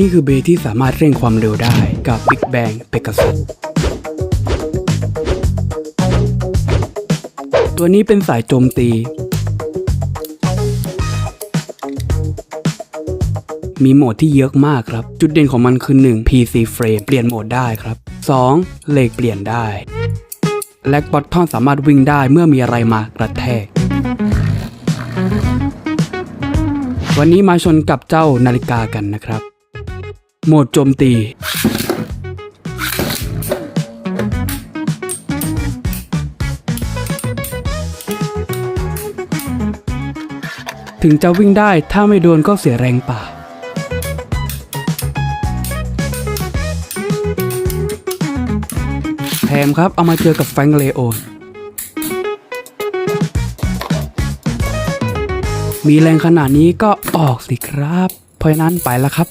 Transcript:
นี่คือเบย์ที่สามารถเร่งความเร็วได้กับ Big Bang Pegasus ตัวนี้เป็นสายโจมตี มีโหมดที่เยอะมากครับ จุดเด่นของมันคือ 1. PC Frame เปลี่ยนโหมดได้ครับ 2. เลกเปลี่ยนได้ และบอททอนสามารถวิ่งได้เมื่อมีอะไรมากระแทก วันนี้มาชนกับเจ้านาฬิกากันนะครับ โหมดโจมตี ถึงจะวิ่งได้ถ้าไม่โดนก็เสียแรงป่า แถมครับเอามาเจอกับแฟงเลโอนมีแรงขนาดนี้ก็ออกสิครับ เพราะนั้นไปแล้วครับ